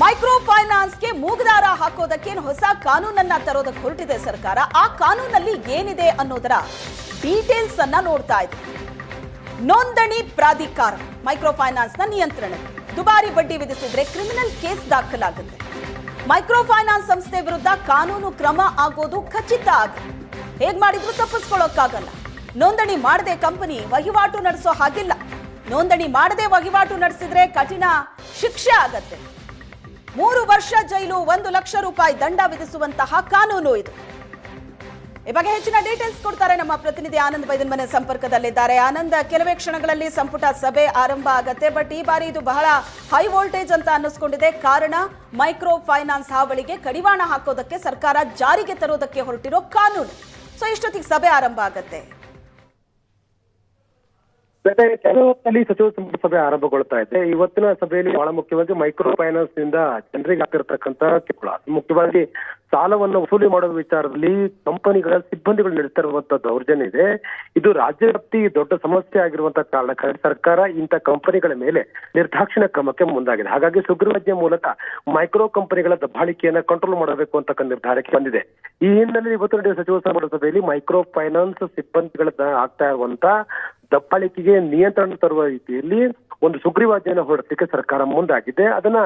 Micro ಫೈನಾನ್ಸ್ಗೆ ಮೂಗುದಾರ ಹಾಕೋದಕ್ಕೆ ಹೊಸ ಕಾನೂನನ್ನ ತರೋದಕ್ಕೆ ಹೊರಟಿದೆ ಸರ್ಕಾರ. ಆ ಕಾನೂನಲ್ಲಿ ಏನಿದೆ ಅನ್ನೋದರ ಡೀಟೇಲ್ಸ್ ಅನ್ನ ನೋಡ್ತಾ ಇದೆ ನೋಂದಣಿ ಪ್ರಾಧಿಕಾರ ಮೈಕ್ರೋ ಫೈನಾನ್ಸ್ನ ನಿಯಂತ್ರಣ ದುಬಾರಿ ಬಡ್ಡಿ ವಿಧಿಸಿದ್ರೆ ಕ್ರಿಮಿನಲ್ ಕೇಸ್ ದಾಖಲಾಗುತ್ತೆ. ಮೈಕ್ರೋ ಫೈನಾನ್ಸ್ ಸಂಸ್ಥೆ ವಿರುದ್ಧ ಕಾನೂನು ಕ್ರಮ ಆಗೋದು ಖಚಿತ ಆಗುತ್ತೆ ಹೇಗ್ ಮಾಡಿದ್ರು ತಪ್ಪಿಸ್ಕೊಳ್ಳೋಕ್ಕಾಗಲ್ಲ. ನೋಂದಣಿ ಮಾಡದೆ ಕಂಪನಿ ವಹಿವಾಟು ನಡೆಸೋ ಹಾಗಿಲ್ಲ. ನೋಂದಣಿ ಮಾಡದೆ ವಹಿವಾಟು ನಡೆಸಿದ್ರೆ ಕಠಿಣ ಶಿಕ್ಷೆ ಆಗತ್ತೆ. ಮೂರು ವರ್ಷ ಜೈಲು, ಒಂದು ಲಕ್ಷ ರೂಪಾಯಿ ದಂಡ ವಿಧಿಸುವಂತಹ ಕಾನೂನು ಇದು. ಈ ಬಗ್ಗೆ ಹೆಚ್ಚಿನ ಡೀಟೇಲ್ಸ್ ಕೊಡ್ತಾರೆ ನಮ್ಮ ಪ್ರತಿನಿಧಿ ಆನಂದ್ ಬೈದನ್ ಮನೆ ಸಂಪರ್ಕದಲ್ಲಿದ್ದಾರೆ. ಆನಂದ್, ಕೆಲವೇ ಕ್ಷಣಗಳಲ್ಲಿ ಸಂಪುಟ ಸಭೆ ಆರಂಭ ಆಗತ್ತೆ ಬಟ್ ಈ ಬಾರಿ ಇದು ಬಹಳ ಹೈ ವೋಲ್ಟೇಜ್ ಅಂತ ಅನ್ನಿಸ್ಕೊಂಡಿದೆ. ಕಾರಣ ಮೈಕ್ರೋ ಫೈನಾನ್ಸ್ ಹಾವಳಿಗೆ ಕಡಿವಾಣ ಹಾಕೋದಕ್ಕೆ ಸರ್ಕಾರ ಜಾರಿಗೆ ತರೋದಕ್ಕೆ ಹೊರಟಿರೋ ಕಾನೂನು. ಸೊ ಇಷ್ಟೊತ್ತಿಗೆ ಸಭೆ ಆರಂಭ ಆಗತ್ತೆ. ಮತ್ತೆ ಕೆಲವು ಹೊತ್ತಲ್ಲಿ ಸಚಿವ ಸಂಪುಟ ಸಭೆ ಆರಂಭಗೊಳ್ತಾ ಇದೆ. ಇವತ್ತಿನ ಸಭೆಯಲ್ಲಿ ಬಹಳ ಮುಖ್ಯವಾಗಿ ಮೈಕ್ರೋ ಫೈನಾನ್ಸ್ನಿಂದ ಜನರಿಗೆ ಆಗ್ತಿರ್ತಕ್ಕಂತ ಕಿರುಕುಳ. ಮುಖ್ಯವಾಗಿ ಸಾಲವನ್ನು ವಸೂಲಿ ಮಾಡುವ ವಿಚಾರದಲ್ಲಿ ಕಂಪನಿಗಳ ಸಿಬ್ಬಂದಿಗಳು ನಡೆಸ್ತಾ ಇರುವಂತಹ ದೌರ್ಜನ್ಯ ಇದೆ ಇದು ರಾಜ್ಯ ವ್ಯಾಪ್ತಿ ದೊಡ್ಡ ಸಮಸ್ಯೆ ಆಗಿರುವಂತಹ ಕಾರಣಕ್ಕಾಗಿ ಸರ್ಕಾರ ಇಂಥ ಕಂಪನಿಗಳ ಮೇಲೆ ನಿರ್ದಾಕ್ಷಿಣ್ಯ ಕ್ರಮಕ್ಕೆ ಮುಂದಾಗಿದೆ. ಹಾಗಾಗಿ ಸುಗ್ರೀವಾಜ್ಞೆ ಮೂಲಕ ಮೈಕ್ರೋ ಕಂಪನಿಗಳ ದಬ್ಬಾಳಿಕೆಯನ್ನ ಕಂಟ್ರೋಲ್ ಮಾಡಬೇಕು ಅಂತಕ್ಕಂಥ ನಿರ್ಧಾರಕ್ಕೆ ಬಂದಿದೆ. ಈ ಹಿನ್ನೆಲೆಯಲ್ಲಿ ಇವತ್ತು ನಡೆಯುವ ಸಚಿವ ಸಂಪುಟ ಸಭೆಯಲ್ಲಿ ಮೈಕ್ರೋ ಫೈನಾನ್ಸ್ ಸಿಬ್ಬಂದಿಗಳ ಆಗ್ತಾ ಇರುವಂತ ದಬ್ಬಾಳಿಕೆಗೆ ನಿಯಂತ್ರಣ ತರುವ ರೀತಿಯಲ್ಲಿ ಒಂದು ಸುಗ್ರೀವಾಜ್ಞೆಯನ್ನು ಹೊರಡಿಸಲಿಕ್ಕೆ ಸರ್ಕಾರ ಮುಂದಾಗಿದೆ. ಅದನ್ನ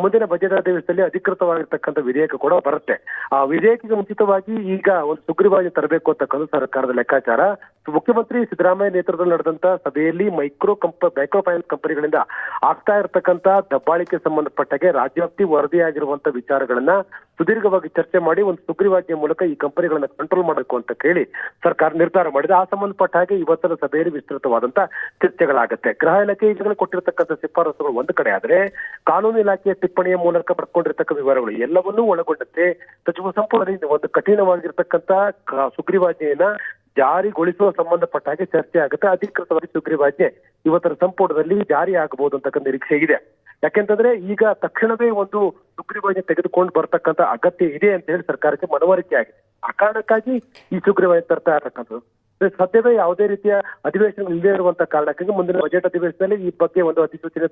ಮುಂದಿನ ಬಜೆಟ್ ಅಧಿವೇಶನದಲ್ಲಿ ಅಧಿಕೃತವಾಗಿರ್ತಕ್ಕಂಥ ವಿಧೇಯಕ ಕೂಡ ಬರುತ್ತೆ. ಆ ವಿಧೇಯಕಕ್ಕೆ ಮುಂಚಿತವಾಗಿ ಈಗ ಒಂದು ಸುಗ್ರೀವಾಜ್ಞೆ ತರಬೇಕು ಅಂತಕ್ಕಂಥ ಸರ್ಕಾರದ ಲೆಕ್ಕಾಚಾರ ಮುಖ್ಯಮಂತ್ರಿ ಸಿದ್ದರಾಮಯ್ಯ ನೇತೃತ್ವದಲ್ಲಿ ನಡೆದಂತ ಸಭೆಯಲ್ಲಿ ಮೈಕ್ರೋ ಕಂಪ ಮೈಕ್ರೋ ಫೈನಾನ್ಸ್ ಕಂಪನಿಗಳಿಂದ ಆಗ್ತಾ ಇರತಕ್ಕಂತ ದಬ್ಬಾಳಿಕೆ ಸಂಬಂಧಪಟ್ಟಗೆ ರಾಜ್ಯಾಪ್ತಿ ವರದಿಯಾಗಿರುವಂತ ವಿಚಾರಗಳನ್ನ ಸುದೀರ್ಘವಾಗಿ ಚರ್ಚೆ ಮಾಡಿ ಒಂದು ಸುಗ್ರೀವಾಜ್ಞೆ ಮೂಲಕ ಈ ಕಂಪನಿಗಳನ್ನ ಕಂಟ್ರೋಲ್ ಮಾಡಬೇಕು ಅಂತ ಕೇಳಿ ಸರ್ಕಾರ ನಿರ್ಧಾರ ಮಾಡಿದೆ. ಆ ಸಂಬಂಧಪಟ್ಟ ಹಾಗೆ ಇವತ್ತಿನ ಸಭೆಯಲ್ಲಿ ವಿಸ್ತೃತವಾದಂತ ಚರ್ಚೆಗಳಾಗುತ್ತೆ. ಗೃಹ ಇಲಾಖೆ ಈಗಾಗಲೇ ಕೊಟ್ಟಿರತಕ್ಕಂಥ ಶಿಫಾರಸುಗಳು ಒಂದು ಕಡೆ ಆದ್ರೆ ಕಾನೂನು ಇಲಾಖೆಯ ಟಿಪ್ಪಣಿಯ ಮೂಲಕ ಪಡ್ಕೊಂಡಿರ್ತಕ್ಕ ವಿವರಗಳು ಎಲ್ಲವನ್ನೂ ಒಳಗೊಂಡಂತೆ ಸಚಿವ ಸಂಪುಟದಲ್ಲಿ ಒಂದು ಕಠಿಣವಾಗಿರ್ತಕ್ಕಂಥ ಕ- ಸುಗ್ರೀವಾಜ್ಞೆಯನ್ನ ಜಾರಿಗೊಳಿಸುವ ಸಂಬಂಧಪಟ್ಟ ಹಾಗೆ ಚರ್ಚೆ ಆಗುತ್ತೆ. ಅಧಿಕೃತವಾಗಿ ಸುಗ್ರೀವಾಜ್ಞೆ ಇವತ್ತರ ಸಂಪುಟದಲ್ಲಿ ಜಾರಿ ಆಗಬಹುದು ಅಂತಕ್ಕಂಥ ನಿರೀಕ್ಷೆ ಇದೆ. ಯಾಕೆಂತಂದ್ರೆ ಈಗ ತಕ್ಷಣವೇ ಒಂದು ಸುಗ್ರೀವಾಜ್ಞೆ ತೆಗೆದುಕೊಂಡು ಬರ್ತಕ್ಕಂಥ ಅಗತ್ಯ ಇದೆ ಅಂತ ಹೇಳಿ ಸರ್ಕಾರಕ್ಕೆ ಮನವರಿಕೆ ಆಗಿದೆ. ಆ ಕಾರಣಕ್ಕಾಗಿ ಈ ಸುಗ್ರೀವಾಜ್ಞೆ ತರ್ತಾ ಇರತಕ್ಕಂಥದ್ದು. ಸದ್ಯವೇ ಯಾವುದೇ ರೀತಿಯ ಅಧಿವೇಶನ ಇಲ್ಲದೆ ಇರುವಂತ ಕಾರಣಕ್ಕಾಗಿ ಮುಂದಿನ ಬಜೆಟ್ ಅಧಿವೇಶನದಲ್ಲಿ ಈ ಬಗ್ಗೆ ಒಂದು ಅಧಿಸೂಚನೆ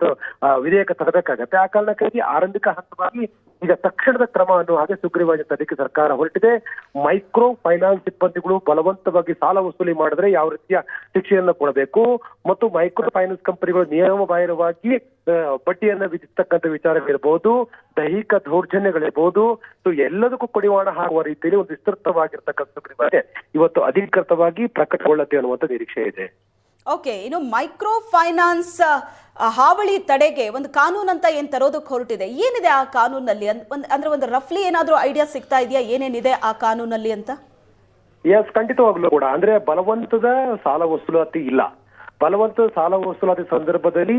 ವಿಧೇಯಕ ತರಬೇಕಾಗತ್ತೆ. ಆ ಕಾರಣಕ್ಕಾಗಿ ಆರಂಭಿಕ ಹಂತವಾಗಿ ಈಗ ತಕ್ಷಣದ ಕ್ರಮ ಅನ್ನುವ ಹಾಗೆ ಸುಗ್ರೀವಾಜ್ಞೆ ತರಲಿಕ್ಕೆ ಸರ್ಕಾರ ಹೊರಟಿದೆ. ಮೈಕ್ರೋ ಫೈನಾನ್ಸ್ ಸಿಬ್ಬಂದಿಗಳು ಬಲವಂತವಾಗಿ ಸಾಲ ವಸೂಲಿ ಮಾಡಿದ್ರೆ ಯಾವ ರೀತಿಯ ಶಿಕ್ಷೆಯನ್ನು ಕೊಡಬೇಕು? ಮತ್ತು ಮೈಕ್ರೋ ಫೈನಾನ್ಸ್ ಕಂಪನಿಗಳು ನಿಯಮ ಬಾಹಿರವಾಗಿ ಬಡ್ಡಿಯನ್ನ ವಿಧಿಸ್ತಕ್ಕಂಥ ವಿಚಾರಗಳಿರ್ಬೋದು ದೈಹಿಕ ದೌರ್ಜನ್ಯಗಳಿರ್ಬೋದು ಸೊ ಎಲ್ಲದಕ್ಕೂ ಕಡಿವಾಣ ಹಾಕುವ ರೀತಿಯಲ್ಲಿ ಒಂದು ವಿಸ್ತೃತವಾಗಿರ್ತಕ್ಕಂಥ ಸುಗ್ರೀವಾಜ್ಞೆ ಇವತ್ತು ಅಧಿಕೃತವಾಗಿ ಪ್ರಕಟಗೊಳ್ಳತ್ತೆ ಅನ್ನುವಂಥ ನಿರೀಕ್ಷೆ ಇದೆ. ಓಕೆ ಇನ್ನು ಮೈಕ್ರೋ ಫೈನಾನ್ಸ್ ಹಾವಳಿ ತಡೆಗೆ ಒಂದು ಕಾನೂನು ಅಂತ ಏನ್ ತರೋದಕ್ಕೆ ಹೊರಟಿದೆ? ಏನಿದೆ ಆ ಕಾನೂನಲ್ಲಿ? ಅಂದ್ರೆ ಒಂದು ರಫ್ಲಿ ಏನಾದ್ರೂ ಐಡಿಯಾ ಸಿಗ್ತಾ ಇದೆಯಾ? ಏನೇನಿದೆ ಆ ಕಾನೂನಲ್ಲಿ ಅಂತ? ಎಸ್ ಖಂಡಿತವಾಗ್ಲೂ ಕೂಡ. ಅಂದ್ರೆ ಬಲವಂತದ ಸಾಲ ವಸೂಲಾತಿ ಇಲ್ಲ. ಬಲವಂತ ಸಾಲ ವಸೂಲಾತಿ ಸಂದರ್ಭದಲ್ಲಿ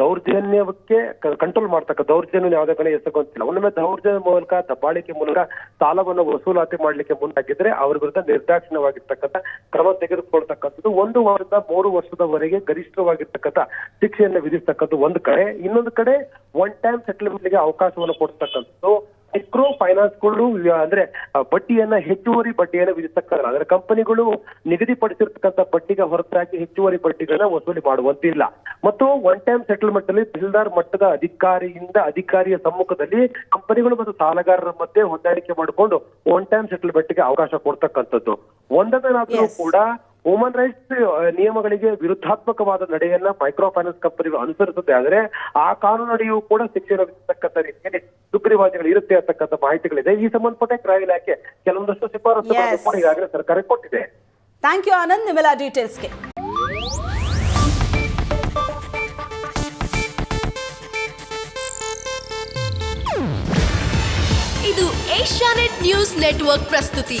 ದೌರ್ಜನ್ಯಕ್ಕೆ ಕಂಟ್ರೋಲ್ ಮಾಡ್ತಕ್ಕ ದೌರ್ಜನ್ಯ ಯಾವುದೇ ಕಡೆ ಎಸಗೊಂತಿಲ್ಲ ಒಮ್ಮೆ ದೌರ್ಜನ್ಯ ಮೂಲಕ, ದಬ್ಬಾಳಿಕೆ ಮೂಲಕ ಸಾಲವನ್ನು ವಸೂಲಾತಿ ಮಾಡಲಿಕ್ಕೆ ಮುಂದಾಗಿದ್ರೆ ಅವ್ರ ವಿರುದ್ಧ ನಿರ್ದಾಕ್ಷಿಣ್ಯವಾಗಿರ್ತಕ್ಕಂಥ ಕ್ರಮ ತೆಗೆದುಕೊಳ್ತಕ್ಕಂಥದ್ದು. ಒಂದು ವಾರದಿಂದ ಮೂರು ವರ್ಷದವರೆಗೆ ಗರಿಷ್ಠವಾಗಿರ್ತಕ್ಕಂಥ ಶಿಕ್ಷೆಯನ್ನು ವಿಧಿಸ್ತಕ್ಕಂಥ ಒಂದು ಕಡೆ. ಇನ್ನೊಂದು ಕಡೆ ಒನ್ ಟೈಮ್ ಸೆಟಲ್ಮೆಂಟ್ಗೆ ಅವಕಾಶವನ್ನು ಕೊಡ್ತಕ್ಕಂಥದ್ದು. ಮೈಕ್ರೋ ಫೈನಾನ್ಸ್ಗಳು ಅಂದ್ರೆ ಬಡ್ಡಿಯನ್ನ ಹೆಚ್ಚುವರಿ ಬಡ್ಡಿಯನ್ನ ವಿಧಿಸಕ್ಕಾಗಲ್ಲ ಅಂದ್ರೆ ಕಂಪನಿಗಳು ನಿಗದಿಪಡಿಸಿರ್ತಕ್ಕಂಥ ಬಡ್ಡಿಗೆ ಹೊರತಾಗಿ ಹೆಚ್ಚುವರಿ ಬಡ್ಡಿಗಳನ್ನ ವಸೂಲಿ ಮಾಡುವಂತಿಲ್ಲ. ಮತ್ತು ಒನ್ ಟೈಮ್ ಸೆಟಲ್ಮೆಂಟ್ ಅಲ್ಲಿ ತಹಸೀಲ್ದಾರ್ ಮಟ್ಟದ ಅಧಿಕಾರಿಯಿಂದ ಅಧಿಕಾರಿಯ ಸಮ್ಮುಖದಲ್ಲಿ ಕಂಪನಿಗಳು ಮತ್ತು ಸಾಲಗಾರರ ಮಧ್ಯೆ ಹೊಂದಾಣಿಕೆ ಮಾಡಿಕೊಂಡು ಒನ್ ಟೈಮ್ ಸೆಟಲ್ಮೆಂಟ್ಗೆ ಅವಕಾಶ ಕೊಡ್ತಕ್ಕಂಥದ್ದು. ಒಂದನೇನಾದ್ರೂ ಕೂಡ ಹ್ಯೂಮನ್ ರೈಟ್ಸ್ ನಿಯಮಗಳಿಗೆ ವಿರುದ್ಧಾತ್ಮಕವಾದ ನಡೆಯನ್ನ ಮೈಕ್ರೋ ಫೈನಾನ್ಸ್ ಕಂಪನಿಗಳು ಅನುಸರಿಸುತ್ತೆ. ಆದರೆ ಆ ಕಾನೂನಡಿಯೂ ಕೂಡ ಶಿಕ್ಷಣ ವಿಧಿಸತಕ್ಕಂಥ ರೀತಿಯಲ್ಲಿ ಸುಗ್ರೀವಾಜ್ಞೆಗಳು ಇರುತ್ತೆ ಅಂತಕ್ಕಂಥ ಮಾಹಿತಿಗಳಿದೆ. ಈ ಸಂಬಂಧಪಟ್ಟ ಗೃಹ ಇಲಾಖೆ ಕೆಲವೊಂದಷ್ಟು ಶಿಫಾರಸುಗಳನ್ನು. ಕೂಡ ಈಗಾಗಲೇ ಸರ್ಕಾರಕ್ಕೆ ಕೊಟ್ಟಿದೆ. ಥ್ಯಾಂಕ್ ಯು ಆನಂದ್ ನಿಮ್ಮೆಲ್ಲ ಡೀಟೇಲ್ಸ್ಗೆ ಇದು ಏಷ್ಯಾನೆಟ್ ನ್ಯೂಸ್ ನೆಟ್ವರ್ಕ್ ಪ್ರಸ್ತುತಿ.